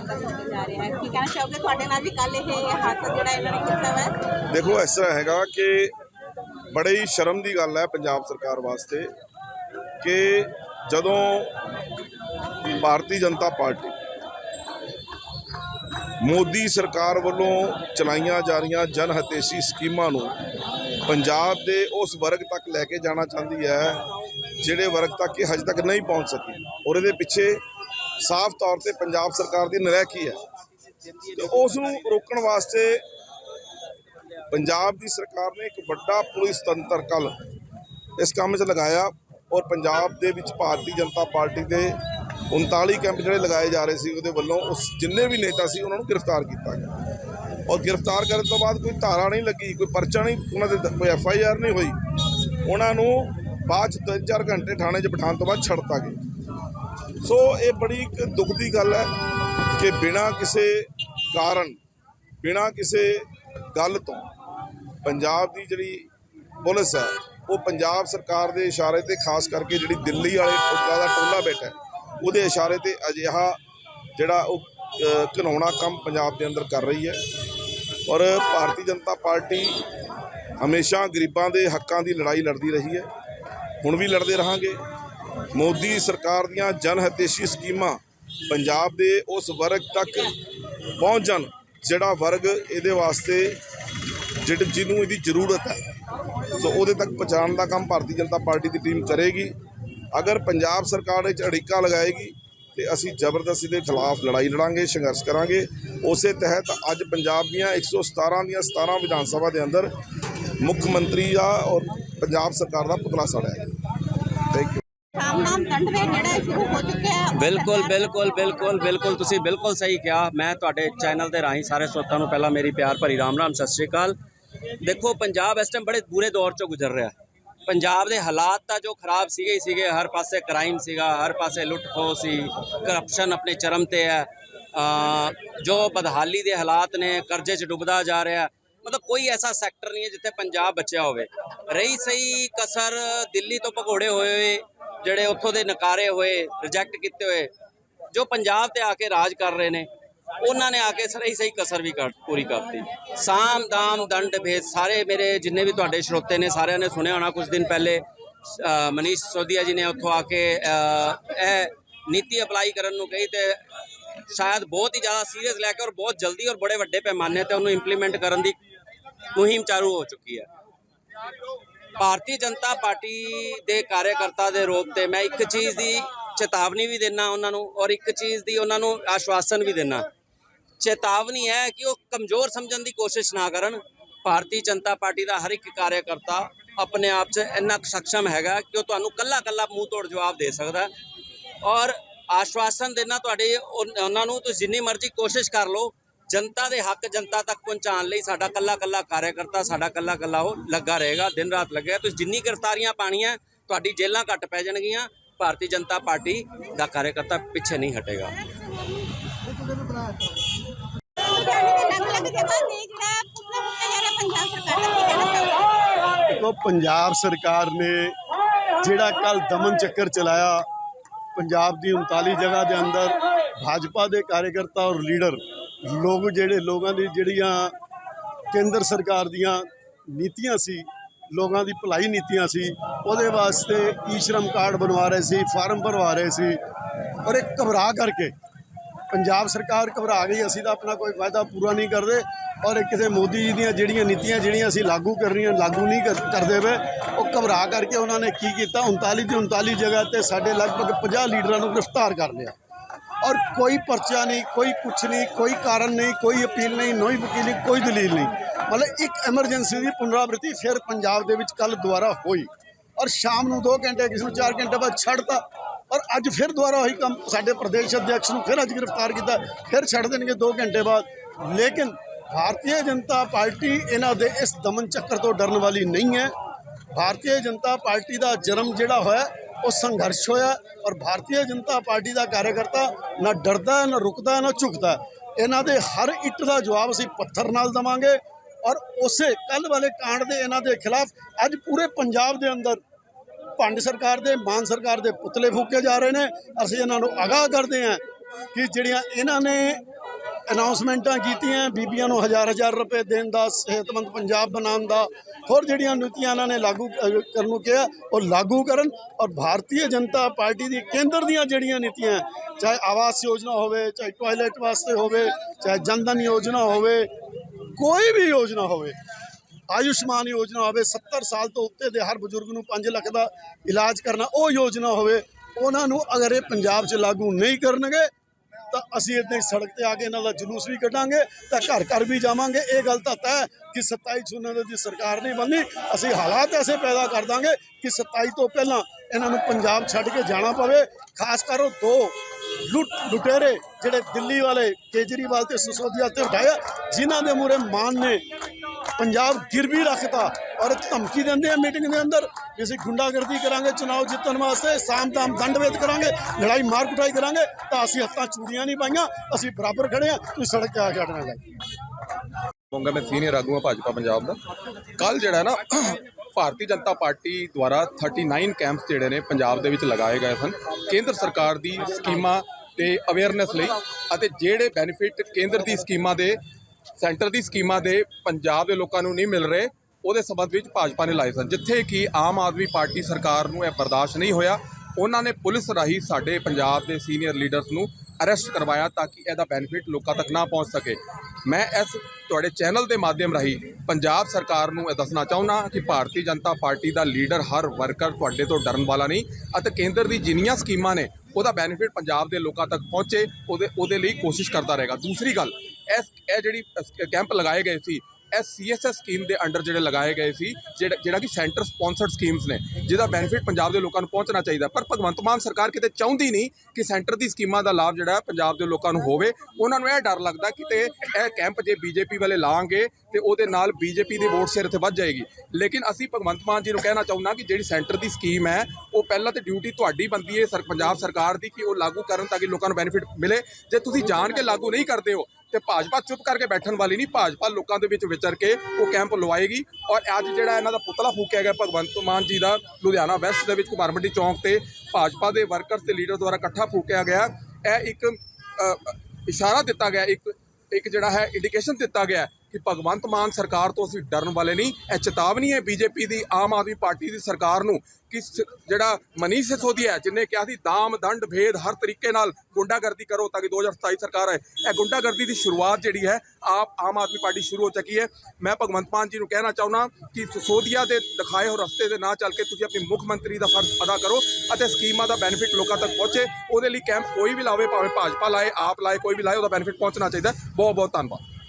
ਲੱਗਦਾ ਤੁਹਾਡੇ ਜਾ ਰਿਹਾ ਹੈ। ਕੀ ਕਹਿਣਾ ਚਾਹੋਗੇ? ਤੁਹਾਡੇ ਨਾਲ ਵੀ ਕੱਲ ਇਹ ਹਾਦਸਾ ਜਿਹੜਾ ਇਹਨਾਂ ਨੇ ਕੀਤਾ ਹੈ ਦੇਖੋ, ਇਸ ਤਰ੍ਹਾਂ ਹੈਗਾ ਕਿ ਬੜੇ ਹੀ ਸ਼ਰਮ ਦੀ ਗੱਲ ਹੈ ਪੰਜਾਬ ਸਰਕਾਰ ਵਾਸਤੇ ਕਿ ਜਦੋਂ ਭਾਰਤੀ ਜਨਤਾ ਪਾਰਟੀ ਮੋਦੀ ਸਰਕਾਰ ਵੱਲੋਂ ਚਲਾਈਆਂ ਜਾ ਰਹੀਆਂ ਜਨ ਹਤੇਸ਼ੀ ਸਕੀਮਾਂ ਨੂੰ ਪੰਜਾਬ ਦੇ ਉਸ ਵਰਗ ਤੱਕ ਲੈ ਕੇ ਜਾਣਾ ਚਾਹੁੰਦੀ ਹੈ, ਜਿਹੜੇ ਵਰਗ ਤੱਕ ਇਹ ਹਜੇ ਤੱਕ ਨਹੀਂ ਪਹੁੰਚ ਸਕੀ ਔਰ ਇਹਦੇ ਪਿੱਛੇ ਸਾਫ਼ ਤੌਰ ਤੇ ਪੰਜਾਬ ਸਰਕਾਰ ਦੀ ਨਰੈਕੀ ਹੈ? ਤੇ ਉਸ ਨੂੰ ਰੋਕਣ ਵਾਸਤੇ ਪੰਜਾਬ ਦੀ ਸਰਕਾਰ ਨੇ ਇੱਕ ਵੱਡਾ ਪੁਲਿਸ ਤੰਤਰ ਕੱਲ ਇਸ ਕੰਮ 'ਚ ਲਗਾਇਆ ਔਰ ਪੰਜਾਬ ਦੇ ਵਿੱਚ ਭਾਰਤੀ ਜਨਤਾ ਪਾਰਟੀ ਦੇ 39 ਕੈਂਪ ਜਿਹੜੇ ਲਗਾਏ ਜਾ ਰਹੇ ਸੀ ਉਹਦੇ ਵੱਲੋਂ ਉਸ ਜਿੰਨੇ ਵੀ ਨੇਤਾ ਸੀ ਉਹਨਾਂ ਨੂੰ ਗ੍ਰਿਫਤਾਰ ਕੀਤਾ ਗਿਆ। ਔਰ ਗ੍ਰਿਫਤਾਰ ਕਰਨ ਤੋਂ ਬਾਅਦ ਕੋਈ ਧਾਰਾ ਨਹੀਂ ਲੱਗੀ, ਕੋਈ ਪਰਚਾ ਨਹੀਂ, ਉਹਨਾਂ ਦੇ, ਕੋਈ ਐਫ ਆਈ ਆਰ ਨਹੀਂ ਹੋਈ। ਉਹਨਾਂ ਨੂੰ ਬਾਅਦ 'ਚ ਤਿੰਨ ਚਾਰ ਘੰਟੇ ਥਾਣੇ 'ਚ ਬਿਠਾਉਣ ਤੋਂ ਬਾਅਦ ਛੱਡਤਾ ਗਿਆ। ਸੋ ਇਹ ਬੜੀ ਇੱਕ ਦੁੱਖ ਦੀ ਗੱਲ ਹੈ ਕਿ ਬਿਨਾਂ ਕਿਸੇ ਕਾਰਨ ਬਿਨਾਂ ਕਿਸੇ ਗੱਲ ਤੋਂ ਪੰਜਾਬ ਦੀ ਜਿਹੜੀ ਪੁਲਿਸ ਹੈ ਉਹ ਪੰਜਾਬ ਸਰਕਾਰ ਦੇ ਇਸ਼ਾਰੇ ਤੇ ਖਾਸ ਕਰਕੇ ਜਿਹੜੀ ਦਿੱਲੀ ਵਾਲੇ ਫੁੱਟਾ ਦਾ ਟੋਲਾ ਬੈਠਾ ਉਹਦੇ ਇਸ਼ਾਰੇ ਤੇ ਅਜਿਹਾ ਜਿਹੜਾ ਉਹ ਅ, ਘਿਨਾਉਣਾ ਕੰਮ ਪੰਜਾਬ ਦੇ ਅੰਦਰ ਕਰ ਰਹੀ ਹੈ। ਔਰ ਭਾਰਤੀ ਜਨਤਾ ਪਾਰਟੀ ਹਮੇਸ਼ਾ ਗਰੀਬਾਂ ਦੇ ਹੱਕਾਂ ਦੀ ਲੜਾਈ ਲੜਦੀ ਰਹੀ ਹੈ। ਹੁਣ ਵੀ ਲੜਦੇ ਰਹਾਂਗੇ। ਮੋਦੀ ਸਰਕਾਰ ਦੀਆਂ ਜਨ ਹਿਤੈਸ਼ੀ ਸਕੀਮਾਂ ਪੰਜਾਬ ਦੇ ਉਸ ਵਰਗ ਤੱਕ ਪਹੁੰਚ ਜਾਣ ਜਿਹੜਾ ਵਰਗ ਇਹਦੇ ਵਾਸਤੇ ਜਿਹੜ ਜਿਹਨੂੰ ਇਹਦੀ ਜ਼ਰੂਰਤ ਹੈ। ਸੋ ਉਹਦੇ ਤੱਕ ਪਹੁੰਚਾਉਣ ਦਾ ਕੰਮ ਭਾਰਤੀ ਜਨਤਾ ਪਾਰਟੀ ਦੀ ਟੀਮ ਕਰੇਗੀ। ਅਗਰ ਪੰਜਾਬ ਸਰਕਾਰ ਇਹ 'ਚ ਅੜਿੱਕਾ ਲਗਾਏਗੀ, ਤੇ ਅਸੀਂ ਜ਼ਬਰਦਸਤੀ ਦੇ ਖਿਲਾਫ ਲੜਾਈ ਲੜਾਂਗੇ, ਸੰਘਰਸ਼ ਕਰਾਂਗੇ। ਉਸੇ ਤਹਿਤ ਅੱਜ ਪੰਜਾਬ ਦੀਆਂ 117 ਦੀਆਂ 17 ਵਿਧਾਨ ਸਭਾ ਦੇ ਅੰਦਰ ਮੁੱਖ ਮੰਤਰੀ ਆ ਔਰ ਪੰਜਾਬ ਸਰਕਾਰ ਦਾ ਪੁਤਲਾ ਸਾੜਿਆ ਗਿਆ। ਥੈਂਕ ਯੂ ਰਾਮ ਨਾਮ ਦੰਡ ਵੇ ਜਿਹੜਾ ਇਹ ਸ਼ੁਰੂ ਹੋ ਚੁੱਕਿਆ ਹੈ ਔਰ ਬਿਲਕੁਲ ਬਿਲਕੁਲ ਬਿਲਕੁਲ ਬਿਲਕੁਲ ਤੁਸੀਂ ਬਿਲਕੁਲ ਸਹੀ ਕਿਹਾ। ਮੈਂ ਤੁਹਾਡੇ ਚੈਨਲ ਦੇ ਰਾਹੀਂ ਸਾਰੇ ਸਰੋਤਾਂ ਨੂੰ ਪਹਿਲਾਂ ਮੇਰੀ ਪਿਆਰ ਭਰੀ ਰਾਮ ਰਾਮ ਸਤਿ ਸ਼੍ਰੀ ਅਕਾਲ। ਦੇਖੋ ਪੰਜਾਬ ਇਸ ਟਾਈਮ ਬੜੇ ਬੁਰੇ ਦੌਰ ਚੋਂ ਗੁਜ਼ਰ ਰਿਹਾ ਪੰਜਾਬ ਦੇ ਹਾਲਾਤ ਤਾਂ ਜੋ ਖਰਾਬ ਸੀਗੇ ਹੀ ਸੀਗੇ। ਹਰ ਪਾਸੇ ਕ੍ਰਾਈਮ ਸੀਗਾ ਹਰ ਪਾਸੇ ਲੁੱਟ ਖੋਹ ਸੀ ਕਰਪਸ਼ਨ ਆਪਣੇ ਚਰਮ ਤੇ ਹੈ। ਜੋ ਬਦਹਾਲੀ ਦੇ ਹਾਲਾਤ ਨੇ ਕਰਜ਼ੇ 'ਚ ਡੁੱਬਦਾ ਜਾ ਰਿਹਾ। ਮਤਲਬ ਕੋਈ ਐਸਾ ਸੈਕਟਰ ਨਹੀਂ ਹੈ ਜਿੱਥੇ ਪੰਜਾਬ ਬਚਿਆ ਹੋਵੇ। ਰਹੀ ਸਹੀ ਕਸਰ ਦਿੱਲੀ ਤੋਂ ਭਗੋੜੇ ਹੋਏ ਜਿਹੜੇ ਉੱਥੋਂ ਦੇ ਨਕਾਰੇ ਹੋਏ ਰਿਜੈਕਟ ਕੀਤੇ ਹੋਏ, ਜੋ ਪੰਜਾਬ ਤੇ ਆ ਕੇ ਰਾਜ ਕਰ ਰਹੇ ਨੇ, ਉਹਨਾਂ ਨੇ ਆ ਕੇ ਸਹੀ ਸਹੀ ਕਸਰ ਵੀ ਕਰ, ਪੂਰੀ ਕਰਤੀ। ਸਾਮ ਦਾਮ ਦੰਡ ਭੇਦ, ਸਾਰੇ ਮੇਰੇ ਜਿੰਨੇ ਵੀ ਤੁਹਾਡੇ ਸਰੋਤੇ ਨੇ, ਸਾਰਿਆਂ ਨੇ ਸੁਣਿਆ ਹੋਣਾ ਕੁਝ ਦਿਨ ਪਹਿਲੇ ਮਨੀਸ਼ ਸੋਦੀਆ ਜੀ ਨੇ ਉੱਥੋਂ ਆ ਕੇ ਇਹ ਨੀਤੀ ਅਪਲਾਈ ਕਰਨ ਨੂੰ ਕਹੀ ਤੇ ਸ਼ਾਇਦ ਬਹੁਤ ਹੀ ਜ਼ਿਆਦਾ ਸੀਰੀਅਸ ਲੈ ਕੇ ਔਰ ਬਹੁਤ ਜਲਦੀ ਔਰ ਬੜੇ ਵੱਡੇ ਪੈਮਾਨੇ ਤੇ ਉਹਨੂੰ ਇੰਪਲੀਮੈਂਟ ਕਰਨ ਦੀ ਮੁਹਿੰਮ ਚਾਲੂ ਹੋ ਚੁੱਕੀ ਹੈ। ਭਾਰਤੀ ਜਨਤਾ ਪਾਰਟੀ ਦੇ ਕਾਰਜਕਰਤਾ ਦੇ ਰੂਪ ਤੇ ਮੈਂ ਇੱਕ ਚੀਜ਼ ਦੀ ਚੇਤਾਵਨੀ ਵੀ ਦੇਣਾ ਉਹਨਾਂ ਨੂੰ ਔਰ ਇੱਕ ਚੀਜ਼ ਦੀ ਉਹਨਾਂ ਨੂੰ ਆਸ਼ਵਾਸਨ ਵੀ ਦੇਣਾ ਚੇਤਾਵਨੀ ਹੈ ਕਿ ਉਹ ਕਮਜ਼ੋਰ ਸਮਝਣ ਦੀ ਕੋਸ਼ਿਸ਼ ਨਾ ਕਰਨ। ਭਾਰਤੀ ਜਨਤਾ ਪਾਰਟੀ ਦਾ ਹਰ ਇੱਕ ਕਾਰਜਕਰਤਾ ਆਪਣੇ ਆਪ 'ਚ ਇੰਨਾ ਕੁ ਸક્ષਮ ਹੈਗਾ ਕਿ ਉਹ ਤੁਹਾਨੂੰ ਕੱਲਾ ਕੱਲਾ ਮੂੰਹ ਤੋੜ ਜਵਾਬ ਦੇ ਸਕਦਾ ਔਰ ਆਸ਼ਵਾਸਨ ਦੇਣਾ ਤੁਹਾਡੇ ਉਹਨਾਂ ਨੂੰ ਤੁਸੀਂ ਜਿੰਨੀ ਮਰਜ਼ੀ ਕੋਸ਼ਿਸ਼ ਕਰ ਲਓ ਜਨਤਾ ਦੇ ਹੱਕ ਜਨਤਾ ਤੱਕ ਪਹੁੰਚਾਉਣ ਲਈ ਸਾਡਾ ਕੱਲਾ ਕੱਲਾ ਕਾਰਜਕਰਤਾ ਸਾਡਾ ਕੱਲਾ ਕੱਲਾ ਉਹ ਲੱਗਾ ਰਹੇਗਾ, ਦਿਨ ਰਾਤ ਲੱਗੇਗਾ। ਤੁਸੀਂ ਜਿੰਨੀ ਗ੍ਰਿਫਤਾਰੀਆਂ ਪਾਣੀਆਂ ਤੁਹਾਡੀ ਜੇਲ੍ਹਾਂ ਘੱਟ ਪੈ ਜਾਣਗੀਆਂ, ਭਾਰਤੀ ਜਨਤਾ ਪਾਰਟੀ ਦਾ ਕਾਰਜਕਰਤਾ ਪਿੱਛੇ ਨਹੀਂ ਹਟੇਗਾ। ਦੇਖੋ ਪੰਜਾਬ ਸਰਕਾਰ ਨੇ ਜਿਹੜਾ ਕੱਲ ਦਮਨ ਚੱਕਰ ਚਲਾਇਆ, ਪੰਜਾਬ ਦੀ 39 ਜਗ੍ਹਾ ਦੇ ਅੰਦਰ ਭਾਜਪਾ ਦੇ ਕਾਰਜਕਰਤਾ ਔਰ ਲੀਡਰ ਲੋਕ ਜਿਹੜੇ, ਲੋਕਾਂ ਦੀ ਜਿਹੜੀਆਂ ਕੇਂਦਰ ਸਰਕਾਰ ਦੀਆਂ ਨੀਤੀਆਂ ਸੀ, ਲੋਕਾਂ ਦੀ ਭਲਾਈ ਨੀਤੀਆਂ ਸੀ, ਉਹਦੇ ਵਾਸਤੇ ਈ ਸ਼ਰਮ ਕਾਰਡ ਬਣਵਾ ਰਹੇ ਸੀ, ਫਾਰਮ ਭਰਵਾ ਰਹੇ ਸੀ, ਔਰ ਇਹ ਘਬਰਾ ਕਰਕੇ, ਪੰਜਾਬ ਸਰਕਾਰ ਘਬਰਾ ਗਈ, ਅਸੀਂ ਤਾਂ ਆਪਣਾ ਕੋਈ ਵਾਅਦਾ ਪੂਰਾ ਨਹੀਂ ਕਰਦੇ, ਔਰ ਇਹ ਕਿਸੇ ਮੋਦੀ ਜੀ ਦੀਆਂ ਜਿਹੜੀਆਂ ਨੀਤੀਆਂ ਜਿਹੜੀਆਂ ਅਸੀਂ ਲਾਗੂ ਕਰਨੀਆਂ ਲਾਗੂ ਨਹੀਂ ਕਰ- ਕਰਦੇ ਪਏ, ਉਹ ਘਬਰਾ ਕਰਕੇ ਉਹਨਾਂ ਨੇ ਕੀ ਕੀਤਾ 39 ਦੀ 39 ਜਗ੍ਹਾ ਤੇ ਸਾਡੇ ਲਗਭਗ 50 ਲੀਡਰਾਂ ਨੂੰ ਗ੍ਰਿਫਤਾਰ ਕਰ ਲਿਆ। ਔਰ ਕੋਈ ਪਰਚਾ ਨਹੀਂ, ਕੋਈ ਕੁਛ ਨਹੀਂ, ਕੋਈ ਕਾਰਨ ਨਹੀਂ, ਕੋਈ ਅਪੀਲ ਨਹੀਂ, ਨੋਈ ਵਕੀਲੀ ਕੋਈ ਦਲੀਲ ਨਹੀਂ। ਮਤਲਬ ਇੱਕ ਐਮਰਜੈਂਸੀ ਦੀ ਪੁਨਰਾਵਰਤੀ ਫਿਰ ਪੰਜਾਬ ਦੇ ਵਿੱਚ ਕੱਲ ਦੁਬਾਰਾ ਹੋਈ। ਔਰ ਸ਼ਾਮ ਨੂੰ 2 ਘੰਟੇ, ਕਿਸ ਨੂੰ 4 ਘੰਟੇ ਬਾਅਦ ਛੱਡਤਾ। ਔਰ ਅੱਜ ਫਿਰ ਦੁਬਾਰਾ ਉਹੀ ਕੰਮ ਸਾਡੇ ਪ੍ਰਦੇਸ਼ ਅਧਿਕਸ਼ ਨੂੰ ਫਿਰ ਅੱਜ ਗ੍ਰਿਫਤਾਰ ਕੀਤਾ, ਫਿਰ ਛੱਡ ਦੇਣਗੇ 2 ਘੰਟੇ ਬਾਅਦ। ਲੇਕਿਨ ਭਾਰਤੀ ਜਨਤਾ ਪਾਰਟੀ ਇਹਨਾਂ ਦੇ ਇਸ ਦਮਨ ਚੱਕਰ ਤੋਂ ਡਰਨ ਵਾਲੀ ਨਹੀਂ ਹੈ। ਭਾਰਤੀ ਜਨਤਾ ਪਾਰਟੀ ਦਾ ਜਨਮ ਜਿਹੜਾ ਹੋਇਆ ਉਹ ਸੰਘਰਸ਼ ਹੋਇਆ ਔਰ ਭਾਰਤੀ ਜਨਤਾ ਪਾਰਟੀ ਦਾ ਕਾਰਜਕਰਤਾ ਨਾ ਡਰਦਾ, ਨਾ ਰੁਕਦਾ, ਨਾ ਝੁਕਦਾ। ਇਹਨਾਂ ਦੇ ਹਰ ਇੱਟ ਦਾ ਜਵਾਬ ਅਸੀਂ ਪੱਥਰ ਨਾਲ ਦਵਾਂਗੇ ਔਰ ਉਸੇ ਕੱਲ ਵਾਲੇ ਕਾਂਡ ਦੇ ਇਹਨਾਂ ਦੇ ਖਿਲਾਫ ਅੱਜ ਪੂਰੇ ਪੰਜਾਬ ਦੇ ਅੰਦਰ ਭੰਡ ਸਰਕਾਰ ਦੇ, ਮਾਨ ਸਰਕਾਰ ਦੇ ਪੁਤਲੇ ਫੂਕੇ ਜਾ ਰਹੇ ਨੇ। ਅਸੀਂ ਇਹਨਾਂ ਨੂੰ ਆਗਾਹ ਕਰਦੇ ਹਾਂ ਕਿ ਜਿਹੜੀਆਂ ਇਹਨਾਂ ਨੇ ਅਨਾਉਂਸਮੈਂਟਾਂ ਕੀਤੀਆਂ, ਬੀਬੀਆਂ ਨੂੰ ਹਜ਼ਾਰ ਹਜ਼ਾਰ ਰੁਪਏ ਦੇਣ ਦਾ, ਸਿਹਤਮੰਦ ਪੰਜਾਬ ਬਣਾਉਣ ਦਾ, ਹੋਰ ਜਿਹੜੀਆਂ ਨੀਤੀਆਂ ਇਹਨਾਂ ਨੇ ਲਾਗੂ ਕਰਨ ਨੂੰ ਕਿਹਾ, ਉਹ ਲਾਗੂ ਕਰਨ ਔਰ ਭਾਰਤੀ ਜਨਤਾ ਪਾਰਟੀ ਦੀ ਕੇਂਦਰ ਦੀਆਂ ਜਿਹੜੀਆਂ ਨੀਤੀਆਂ, ਚਾਹੇ ਆਵਾਸ ਯੋਜਨਾ ਹੋਵੇ, ਚਾਹੇ ਟਾਇਲਟ ਵਾਸਤੇ ਹੋਵੇ, ਚਾਹੇ ਜਨਧਨ ਯੋਜਨਾ ਹੋਵੇ, ਕੋਈ ਵੀ ਯੋਜਨਾ ਹੋਵੇ, ਆਯੁਸ਼ਮਾਨ ਯੋਜਨਾ ਹੋਵੇ 70 ਸਾਲ ਤੋਂ ਉੱਤੇ ਦੇ ਹਰ ਬਜ਼ੁਰਗ ਨੂੰ 5 ਲੱਖ ਦਾ ਇਲਾਜ ਕਰਨਾ, ਉਹ ਯੋਜਨਾ ਹੋਵੇ, ਉਹਨਾਂ ਨੂੰ ਅਗਰ ਇਹ ਪੰਜਾਬ 'ਚ ਲਾਗੂ ਨਹੀਂ ਕਰਨਗੇ ਤਾਂ ਅਸੀਂ ਇੱਦਾਂ ਹੀ ਸੜਕ ਤੇ ਆ ਕੇ ਇਹਨਾਂ ਦਾ ਜਲੂਸ ਵੀ ਕੱਢਾਂਗੇ, ਤਾਂ ਘਰ ਘਰ ਵੀ ਜਾਵਾਂਗੇ। ਇਹ ਗੱਲ ਤਾਂ ਤੈਅ ਕਿ 27 ਚ ਉਹਨਾਂ ਦੀ ਸਰਕਾਰ ਨਹੀਂ ਬੰਨੀ ਅਸੀਂ ਹਾਲਾਤ ਐਸੇ ਪੈਦਾ ਕਰ ਦਾਂਗੇ ਕਿ 27 ਤੋਂ ਪਹਿਲਾਂ ਇਹਨਾਂ ਨੂੰ ਪੰਜਾਬ ਛੱਡ ਕੇ ਜਾਣਾ ਪਵੇ। ਖਾਸ ਕਰ ਉਹ ਦੋ ਲੁੱਟ ਲੁਟੇਰੇ ਜਿਹੜੇ ਦਿੱਲੀ ਵਾਲੇ ਕੇਜਰੀਵਾਲ ਤੇ ਸਿਸੋਦੀਆ ਤੇ ਉਠਾਇਆ ਜਿਨ੍ਹਾਂ ਦੇ ਮੂਰੇ ਮਾਨ ਨੇ ਪੰਜਾਬ ਗਿਰਵੀ ਰੱਖਤਾ ਔਰ ਧਮਕੀ ਦਿੰਦੇ ਆ ਮੀਟਿੰਗ ਦੇ ਅੰਦਰ। ਕਿ ਅਸੀਂ ਗੁੰਡਾਗਰਦੀ ਕਰਾਂਗੇ ਚੁਣਾਵ ਜਿੱਤਣ ਵਾਸਤੇ ਸਾਮ ਦਾਮ ਦੰਡਵੇਦ ਕਰਾਂਗੇ, ਲੜਾਈ ਮਾਰ ਕੁਟਾਈ ਕਰਾਂਗੇ, ਤਾਂ ਅਸੀਂ ਹੱਥਾਂ ਚੂੜੀਆਂ ਨਹੀਂ ਪਾਈਆਂ, ਅਸੀਂ ਬਰਾਬਰ ਖੜੇ ਆ ਤੁਸੀਂ ਸੜਕ ਤੇ ਆ ਕੇ ਅੜਨਾ ਹੋਊਂਗਾ ਮੈਂ ਸੀਨੀਅਰ ਆਗੂ ਹਾਂ ਭਾਜਪਾ ਪੰਜਾਬ ਦਾ। ਕੱਲ ਜਿਹੜਾ ਨਾ, ਭਾਰਤੀ ਜਨਤਾ ਪਾਰਟੀ ਦੁਆਰਾ 39 ਕੈਂਪਸ ਜਿਹੜੇ ਨੇ ਪੰਜਾਬ ਦੇ ਵਿੱਚ ਲਗਾਏ ਗਏ ਸਨ। ਕੇਂਦਰ ਸਰਕਾਰ ਦੀ ਸਕੀਮਾਂ ਤੇ ਅਵੇਅਰਨੈਸ ਲਈ ਅਤੇ ਜਿਹੜੇ ਬੈਨੀਫਿਟ ਕੇਂਦਰ ਦੀ ਸਕੀਮਾਂ ਦੇ ਸੈਂਟਰ ਦੀ ਸਕੀਮਾਂ ਦੇ ਪੰਜਾਬ ਦੇ ਲੋਕਾਂ ਨੂੰ ਨਹੀਂ ਮਿਲ ਰਹੇ ਉਹਦੇ ਸਬੰਧ ਵਿੱਚ ਭਾਜਪਾ ਨੇ ਲਾਏ ਸਨ, ਜਿੱਥੇ ਕਿ ਆਮ ਆਦਮੀ ਪਾਰਟੀ ਸਰਕਾਰ ਨੂੰ ਇਹ ਬਰਦਾਸ਼ਤ ਨਹੀਂ ਹੋਇਆ। ਉਹਨਾਂ ਨੇ ਪੁਲਿਸ ਰਾਹੀਂ ਸਾਡੇ ਪੰਜਾਬ ਦੇ ਸੀਨੀਅਰ ਲੀਡਰਸ ਨੂੰ ਅਰੈਸਟ ਕਰਵਾਇਆ ਤਾਂ ਕਿ ਇਹਦਾ ਬੈਨੀਫਿਟ ਲੋਕਾਂ ਤੱਕ ਨਾ ਪਹੁੰਚ ਸਕੇ। ਮੈਂ ਇਸ ਤੁਹਾਡੇ ਚੈਨਲ ਦੇ ਮਾਧਿਅਮ ਰਾਹੀਂ ਪੰਜਾਬ ਸਰਕਾਰ ਨੂੰ ਇਹ ਦੱਸਣਾ ਚਾਹੁੰਦਾ ਕਿ ਭਾਰਤੀ ਜਨਤਾ ਪਾਰਟੀ ਦਾ ਲੀਡਰ ਹਰ ਵਰਕਰ ਤੁਹਾਡੇ ਤੋਂ ਡਰਨ ਵਾਲਾ ਨਹੀਂ ਅਤੇ ਕੇਂਦਰ ਦੀ ਜਿੰਨੀਆਂ ਸਕੀਮਾਂ ਨੇ, ਉਹਦਾ ਬੈਨੀਫਿਟ ਪੰਜਾਬ ਦੇ ਲੋਕਾਂ ਤੱਕ ਪਹੁੰਚੇ, ਉਹਦੇ ਉਹਦੇ ਲਈ ਕੋਸ਼ਿਸ਼ ਕਰਦਾ ਰਹੇਗਾ। ਦੂਸਰੀ ਗੱਲ, ਇਸ ਇਹ ਜਿਹੜੀ ਕੈਂਪ ਲਗਾਏ ਗਏ ਸੀ ਇਹ ਸੀਐਸਐਸ ਸਕੀਮ ਦੇ ਅੰਡਰ ਜਿਹੜੇ ਲਗਾਏ ਗਏ ਸੀ, ਜਿਹੜਾ ਜਿਹੜਾ ਕਿ ਸੈਂਟਰ ਸਪਾਂਸਰਡ ਸਕੀਮਸ ਨੇ, ਜਿਹਦਾ ਬੈਨੀਫਿਟ ਪੰਜਾਬ ਦੇ ਲੋਕਾਂ ਨੂੰ ਪਹੁੰਚਣਾ ਚਾਹੀਦਾ। ਪਰ ਭਗਵੰਤ ਮਾਨ ਸਰਕਾਰ ਕਿਤੇ ਚਾਹੁੰਦੀ ਨਹੀਂ ਕਿ ਸੈਂਟਰ ਦੀ ਸਕੀਮਾਂ ਦਾ ਲਾਭ ਜਿਹੜਾ ਪੰਜਾਬ ਦੇ ਲੋਕਾਂ ਨੂੰ ਹੋਵੇ। ਉਹਨਾਂ ਨੂੰ ਇਹ ਡਰ ਲੱਗਦਾ ਕਿਤੇ ਇਹ ਕੈਂਪ ਜੇ ਬੀਜੇਪੀ ਵਾਲੇ ਲਾਵਾਂਗੇ ਤੇ ਉਹਦੇ ਨਾਲ ਬੀਜੇਪੀ ਦੀ ਵੋਟ ਸਿਰ ਇੱਥੇ ਵੱਧ ਜਾਏਗੀ। ਲੇਕਿਨ ਅਸੀਂ ਭਗਵੰਤ ਮਾਨ ਜੀ ਨੂੰ ਕਹਿਣਾ ਚਾਹੁੰਦਾ ਕਿ ਜਿਹੜੀ ਸੈਂਟਰ ਦੀ ਸਕੀਮ ਹੈ, ਉਹ ਪਹਿਲਾਂ ਤੇ ਡਿਊਟੀ ਤੁਹਾਡੀ ਬਣਦੀ ਹੈ, ਸਰ, ਪੰਜਾਬ ਸਰਕਾਰ ਦੀ, ਕਿ ਉਹ ਲਾਗੂ ਕਰਨ ਤਾਂ ਕਿ ਲੋਕਾਂ ਨੂੰ ਬੈਨੀਫਿਟ ਮਿਲੇ। ਜੇ ਤੁਸੀਂ ਜਾਣ ਕੇ ਲਾਗੂ ਨਹੀਂ ਕਰਦੇ ਹੋ ਤੇ ਭਾਜਪਾ ਚੁੱਪ ਕਰਕੇ ਬੈਠਣ ਵਾਲੀ ਨਹੀਂ, ਭਾਜਪਾ ਲੋਕਾਂ ਦੇ ਵਿੱਚ ਵਿਚਰ ਕੇ ਉਹ ਕੈਂਪ ਲਵਾਏਗੀ ਔਰ ਅੱਜ ਜਿਹੜਾ ਇਹਨਾਂ ਦਾ ਪੁਤਲਾ ਫੂਕਿਆ ਗਿਆ ਭਗਵੰਤ ਮਾਨ ਜੀ ਦਾ, ਲੁਧਿਆਣਾ ਵੈਸਟ ਦੇ ਵਿੱਚ ਕੁਮਾਰ ਮੰਡੀ ਚੌਂਕ ਤੇ ਭਾਜਪਾ ਦੇ ਵਰਕਰਸ ਤੇ ਲੀਡਰ ਦੁਆਰਾ ਇਕੱਠਾ ਫੂਕਿਆ ਗਿਆ। ਇਹ ਇੱਕ ਇਸ਼ਾਰਾ ਦਿੱਤਾ ਗਿਆ, ਇੱਕ ਇੱਕ ਜਿਹੜਾ ਹੈ ਇੰਡੀਕੇਸ਼ਨ ਦਿੱਤਾ ਗਿਆ। ਕਿ ਭਗਵੰਤ ਮਾਨ ਸਰਕਾਰ ਤੋਂ ਅਸੀਂ ਡਰਨ ਵਾਲੇ ਨਹੀਂ, ਇਹ ਚੇਤਾਵਨੀ ਹੈ ਬੀਜੇਪੀ ਦੀ, ਆਮ ਆਦਮੀ ਪਾਰਟੀ ਦੀ ਸਰਕਾਰ ਨੂੰ ਕਿ ਸ- ਜਿਹੜਾ ਮਨੀਸ਼ ਸਿਸੋਦੀਆ ਹੈ, ਜਿਨੇ ਕਿਹਾ ਸੀ ਦਾਮ, ਦੰਡ, ਭੇਦ ਹਰ ਤਰੀਕੇ ਨਾਲ ਗੁੰਡਾਗਰਦੀ ਕਰੋ ਤਾਂ ਕਿ 2027 ਸਰਕਾਰ ਹੈ ਇਹ ਗੁੰਡਾਗਰਦੀ ਦੀ ਸ਼ੁਰੂਆਤ ਜਿਹੜੀ ਹੈ, ਆਪ ਆਮ ਆਦਮੀ ਪਾਰਟੀ ਸ਼ੁਰੂ ਹੋ ਚੁੱਕੀ ਹੈ। ਮੈਂ ਭਗਵੰਤ ਮਾਨ ਜੀ ਨੂੰ ਕਹਿਣਾ ਚਾਹੁੰਦਾ ਕਿ ਸਿਸੋਦੀਆ ਦੇ ਦਿਖਾਏ ਹੋ ਰਸਤੇ ਦੇ ਨਾ ਚੱਲ ਕੇ ਤੁਸੀਂ ਆਪਣੀ ਮੁੱਖ ਮੰਤਰੀ ਦਾ ਫਰਜ਼ ਅਦਾ ਕਰੋ ਅਤੇ ਸਕੀਮਾਂ ਦਾ ਬੈਨੀਫਿਟ ਲੋਕਾਂ ਤੱਕ ਪਹੁੰਚੇ। ਉਹਦੇ ਲਈ ਕੈਂਪ ਕੋਈ ਵੀ ਲਾਵੇ, ਭਾਵੇਂ ਭਾਜਪਾ ਲਾਏ, ਆਪ ਲਾਏ, ਕੋਈ ਵੀ ਲਾਏ, ਉਹਦਾ ਬੈਨੀਫਿਟ ਪਹੁੰਚਣਾ ਚਾਹੀਦਾ। ਬਹੁਤ ਬਹੁਤ ਧੰਨਵਾਦ।